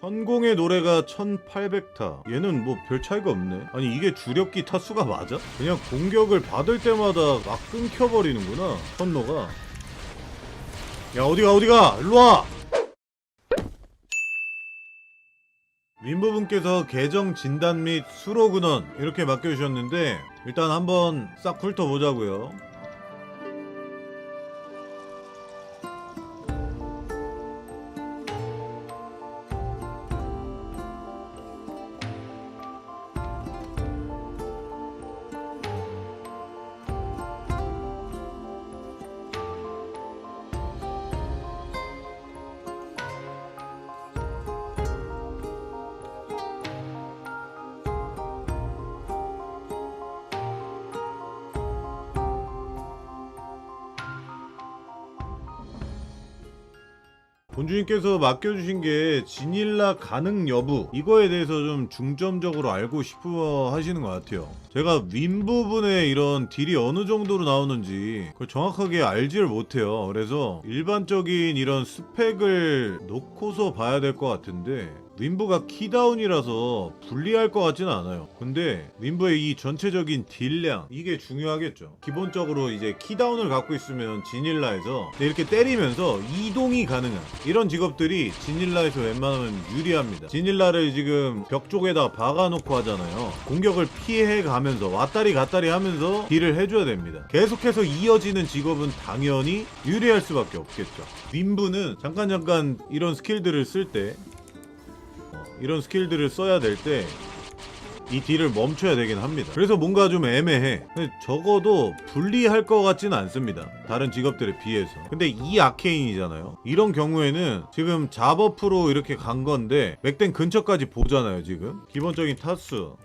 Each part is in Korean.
천공의 노래가 1800타. 얘는 뭐 별 차이가 없네. 아니 이게 주력기 타수가 맞아? 그냥 공격을 받을 때마다 막 끊겨버리는구나 선노가. 야 어디가 어디가? 일로와! 윈부분께서 계정 진단 및 수로 근원 이렇게 맡겨주셨는데 일단 한번 싹 훑어보자고요 본주님께서 맡겨주신 게 진일라 가능 여부 이거에 대해서 좀 중점적으로 알고 싶어 하시는 것 같아요. 제가 윈 부분에 이런 딜이 어느 정도로 나오는지 그걸 정확하게 알지를 못해요. 그래서 일반적인 이런 스펙을 놓고서 봐야 될 것 같은데 윈부가 키다운이라서 불리할 것 같지는 않아요. 근데 윈부의 이 전체적인 딜량 이게 중요하겠죠. 기본적으로 이제 키다운을 갖고 있으면 진일라에서 이렇게 때리면서 이동이 가능한 이런 직업들이 진일라에서 웬만하면 유리합니다. 진일라를 지금 벽 쪽에다 박아놓고 하잖아요. 공격을 피해 가면서 왔다리 갔다리 하면서 딜을 해줘야 됩니다. 계속해서 이어지는 직업은 당연히 유리할 수밖에 없겠죠. 윈부는 잠깐 잠깐 이런 스킬들을 쓸때 어, 이런 스킬들을 써야 될때 이 딜을 멈춰야 되긴 합니다. 그래서 뭔가 좀 애매해. 적어도 불리할 것 같지는 않습니다. 다른 직업들에 비해서. 근데 이 아케인이잖아요. 이런 경우에는 지금 잡어프로 이렇게 간 건데 맥댐 근처까지 보잖아요, 지금. 기본적인 타수.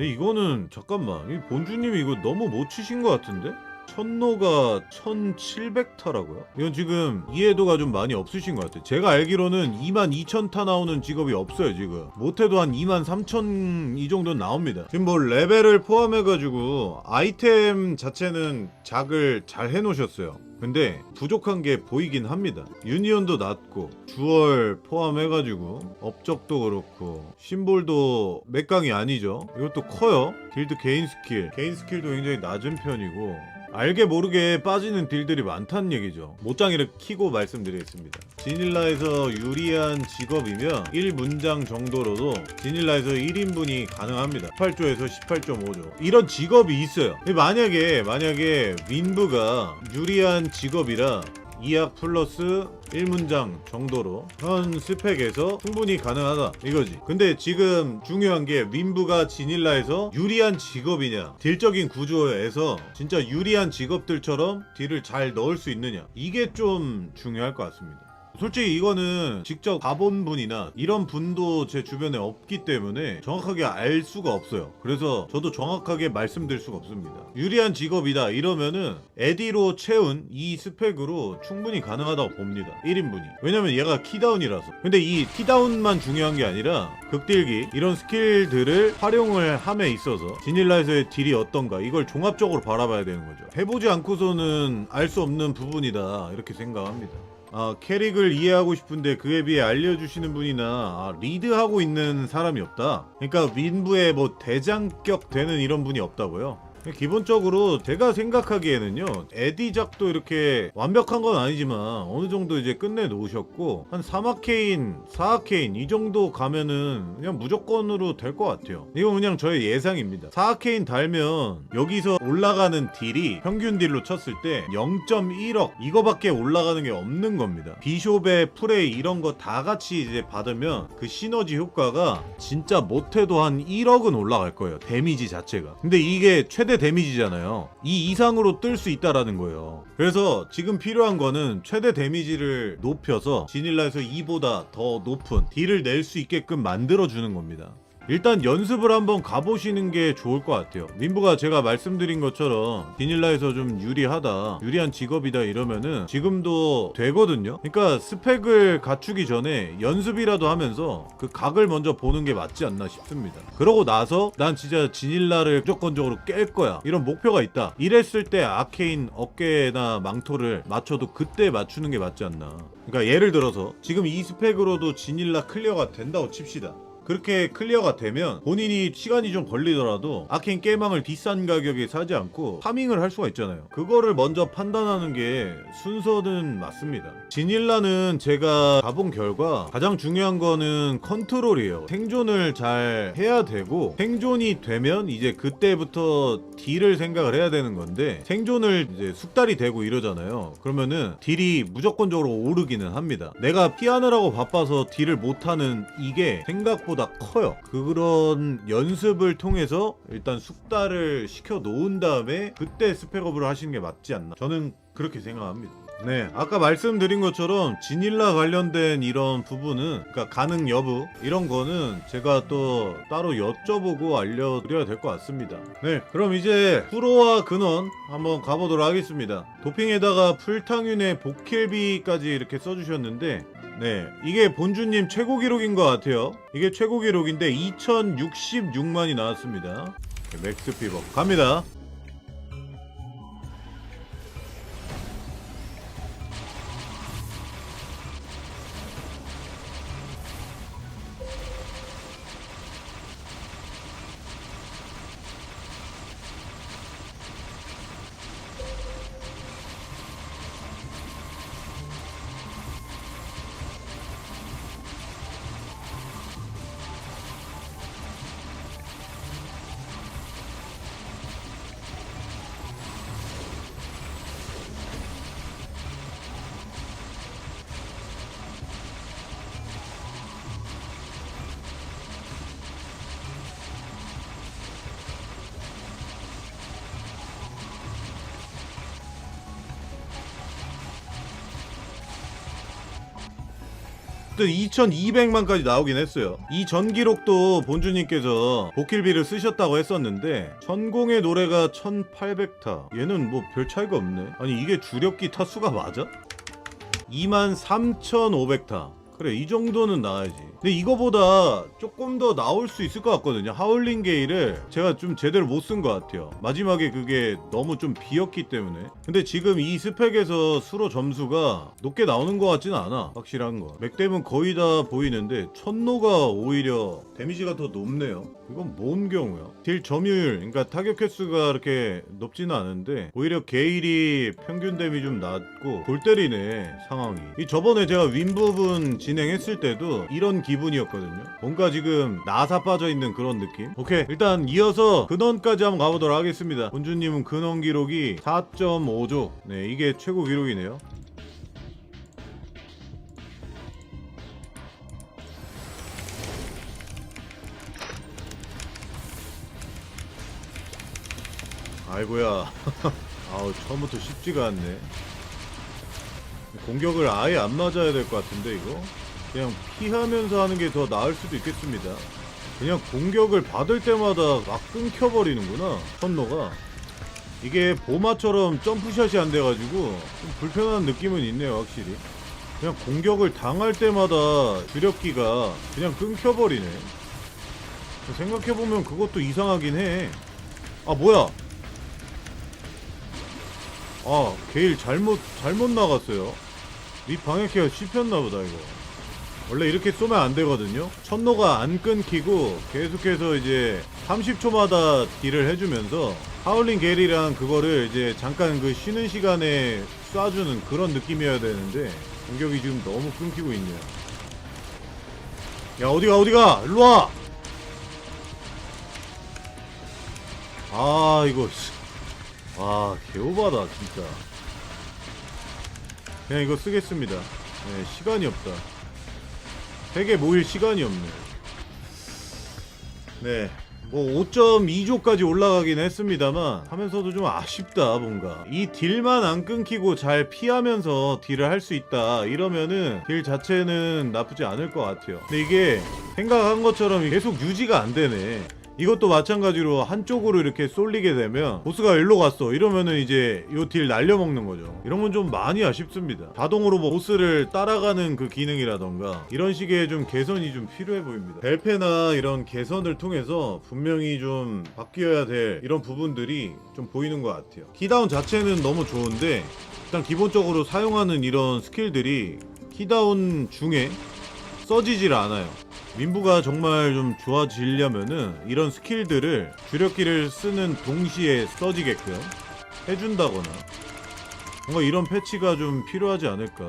이거는 잠깐만. 이 본주님이 이거 너무 못 치신 것 같은데? 천노가 1700타라고요? 이건 지금 이해도가 좀 많이 없으신 것 같아요. 제가 알기로는 22,000타 나오는 직업이 없어요, 지금. 못해도 한 23,000 이 정도는 나옵니다. 지금 뭐 레벨을 포함해가지고 아이템 자체는 작을 잘 해놓으셨어요. 근데 부족한 게 보이긴 합니다. 유니온도 낮고 주얼 포함해가지고 업적도 그렇고 심볼도 맥강이 아니죠. 이것도 커요. 딜드 개인 스킬, 개인 스킬도 굉장히 낮은 편이고 알게 모르게 빠지는 딜들이 많다는 얘기죠. 못장이를 키고 말씀드리겠습니다. 지닐라에서 유리한 직업이면 1문장 정도로도 지닐라에서 1인분이 가능합니다. 18조에서 18.5조. 이런 직업이 있어요. 만약에 만약에 윈브가 유리한 직업이라 2약 플러스 1문장 정도로 현 스펙에서 충분히 가능하다 이거지. 근데 지금 중요한 게 윈브가 지닐라에서 유리한 직업이냐 딜적인 구조에서 진짜 유리한 직업들처럼 딜을 잘 넣을 수 있느냐 이게 좀 중요할 것 같습니다 솔직히 이거는 직접 가본 분이나 이런 분도 제 주변에 없기 때문에 정확하게 알 수가 없어요. 그래서 저도 정확하게 말씀드릴 수가 없습니다. 유리한 직업이다 이러면은 에디로 채운 이 스펙으로 충분히 가능하다고 봅니다. 1인분이. 왜냐면 얘가 키다운이라서. 근데 이 키다운만 중요한 게 아니라 극딜기 이런 스킬들을 활용을 함에 있어서 지닐라에서의 딜이 어떤가 이걸 종합적으로 바라봐야 되는 거죠. 해보지 않고서는 알 수 없는 부분이다 이렇게 생각합니다. 아, 캐릭을 이해하고 싶은데 그에 비해 알려주시는 분이나 아, 리드하고 있는 사람이 없다. 그러니까 윈부에 뭐 대장격 되는 이런 분이 없다고요. 기본적으로 제가 생각하기에는요 에디작도 이렇게 완벽한 건 아니지만 어느 정도 이제 끝내 놓으셨고 한 3아케인 4아케인 이 정도 가면은 그냥 무조건으로 될 것 같아요. 이건 그냥 저의 예상입니다. 4아케인 달면 여기서 올라가는 딜이 평균 딜로 쳤을 때 0.1억 이거밖에 올라가는 게 없는 겁니다. 비숍의 프레이 이런 거 다 같이 이제 받으면 그 시너지 효과가 진짜 못해도 한 1억은 올라갈 거예요. 데미지 자체가. 근데 이게 최대 데미지잖아요. 이 이상으로 뜰 수 있다라는 거예요. 그래서 지금 필요한 거는 최대 데미지를 높여서 지닐라에서 2보다 더 높은 딜을 낼 수 있게끔 만들어 주는 겁니다 일단 연습을 한번 가보시는 게 좋을 것 같아요. 민부가 제가 말씀드린 것처럼 비닐라에서 좀 유리하다, 유리한 직업이다 이러면은 지금도 되거든요. 그러니까 스펙을 갖추기 전에 연습이라도 하면서 그 각을 먼저 보는 게 맞지 않나 싶습니다. 그러고 나서 난 진짜 지닐라를 무조건적으로 깰 거야. 이런 목표가 있다. 이랬을 때 아케인 어깨나 망토를 맞춰도 그때 맞추는 게 맞지 않나. 그러니까 예를 들어서 지금 이 스펙으로도 지닐라 클리어가 된다고 칩시다. 그렇게 클리어가 되면 본인이 시간이 좀 걸리더라도 아케인 게임망을 비싼 가격에 사지 않고 파밍을 할 수가 있잖아요. 그거를 먼저 판단하는 게 순서는 맞습니다. 지닐라는 제가 가본 결과 가장 중요한 거는 컨트롤이에요. 생존을 잘 해야 되고 생존이 되면 이제 그때부터 딜을 생각을 해야 되는 건데 생존을 이제 숙달이 되고 이러잖아요. 그러면은 딜이 무조건적으로 오르기는 합니다. 내가 피하느라고 바빠서 딜을 못하는 이게 생각보다 커요. 그런 연습을 통해서 일단 숙달을 시켜 놓은 다음에 그때 스펙업을 하시는 게 맞지 않나. 저는 그렇게 생각합니다. 네, 아까 말씀드린 것처럼 지닐라 관련된 이런 부분은 그러니까 가능 여부 이런 거는 제가 또 따로 여쭤보고 알려드려야 될 것 같습니다. 네, 그럼 이제 프로와 근원 한번 가보도록 하겠습니다. 도핑에다가 풀탕윤의 복킬비까지 이렇게 써주셨는데 네, 이게 본주님 최고 기록인 것 같아요. 이게 최고 기록인데 2066만이 나왔습니다. 네, 맥스 피버 갑니다. 또 2200만까지 나오긴 했어요. 이 전 기록도 본주님께서 복킬비를 쓰셨다고 했었는데 천공의 노래가 1800타. 얘는 뭐 별 차이가 없네. 아니 이게 주력기 타수가 맞아? 23,500타. 그래 이 정도는 나와야지. 근데 이거보다 조금 더 나올 수 있을 것 같거든요. 하울링 게이를 제가 좀 제대로 못 쓴 것 같아요. 마지막에 그게 너무 좀 비었기 때문에. 근데 지금 이 스펙에서 수로 점수가 높게 나오는 것 같지는 않아. 확실한 거. 맥댐은 거의 다 보이는데 천노가 오히려 데미지가 더 높네요. 이건 뭔 경우야? 딜 점유율, 그러니까 타격 횟수가 그렇게 높지는 않은데 오히려 게일이 평균 데미 좀 낮고 골 때리네 상황이. 이 저번에 제가 윈 부분 진행했을 때도 이런 기 분이었거든요. 뭔가 지금 나사 빠져 있는 그런 느낌. 오케이 일단 이어서 근원까지 한번 가보도록 하겠습니다. 본주님은 근원 기록이 4.5조. 네 이게 최고 기록이네요. 아이고야. 아우 처음부터 쉽지가 않네. 공격을 아예 안 맞아야 될 것 같은데 이거 그냥 피하면서 하는 게 더 나을 수도 있겠습니다. 그냥 공격을 받을 때마다 막 끊겨버리는구나 선노가. 이게 보마처럼 점프샷이 안 돼가지고 좀 불편한 느낌은 있네요 확실히. 그냥 공격을 당할 때마다 주력기가 그냥 끊겨버리네. 생각해보면 그것도 이상하긴 해. 아 뭐야? 아, 게일 잘못 잘못 나갔어요. 이 방역키가 씹혔나보다 이거. 원래 이렇게 쏘면 안 되거든요. 천노가 안 끊기고 계속해서 이제 30초마다 딜을 해주면서 하울링 게일이랑 그거를 이제 잠깐 그 쉬는 시간에 쏴주는 그런 느낌이어야 되는데 공격이 지금 너무 끊기고 있네요. 야 어디가 어디가 일로 와. 아 이거. 씨. 와 개오바다 진짜 그냥 이거 쓰겠습니다 네 시간이 없다 세계 모일 시간이 없네. 네 뭐 5.2조까지 올라가긴 했습니다만 하면서도 좀 아쉽다 뭔가. 이 딜만 안 끊기고 잘 피하면서 딜을 할 수 있다. 이러면은 딜 자체는 나쁘지 않을 것 같아요. 근데 이게 생각한 것처럼 계속 유지가 안 되네. 이것도 마찬가지로 한쪽으로 이렇게 쏠리게 되면 보스가 일로 갔어. 이러면은 이제 요 딜 날려먹는 거죠. 이런 건 좀 많이 아쉽습니다. 자동으로 뭐 보스를 따라가는 그 기능이라던가 이런 식의 좀 개선이 좀 필요해 보입니다. 벨페나 이런 개선을 통해서 분명히 좀 바뀌어야 될 이런 부분들이 좀 보이는 것 같아요. 키다운 자체는 너무 좋은데 일단 기본적으로 사용하는 이런 스킬들이 키다운 중에 써지질 않아요. 민부가 정말 좀 좋아지려면은 이런 스킬들을 주력기를 쓰는 동시에 써지게끔 해준다거나 뭔가 이런 패치가 좀 필요하지 않을까.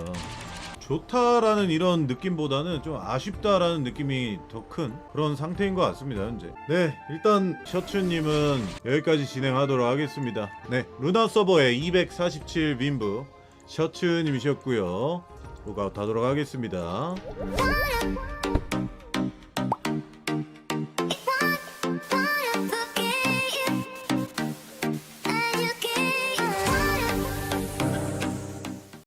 좋다라는 이런 느낌보다는 좀 아쉽다라는 느낌이 더 큰 그런 상태인 것 같습니다 현재. 네 일단 셔츠님은 여기까지 진행하도록 하겠습니다. 네 루나 서버의 247 민부 셔츠님이셨고요. 로그아웃 하도록 하겠습니다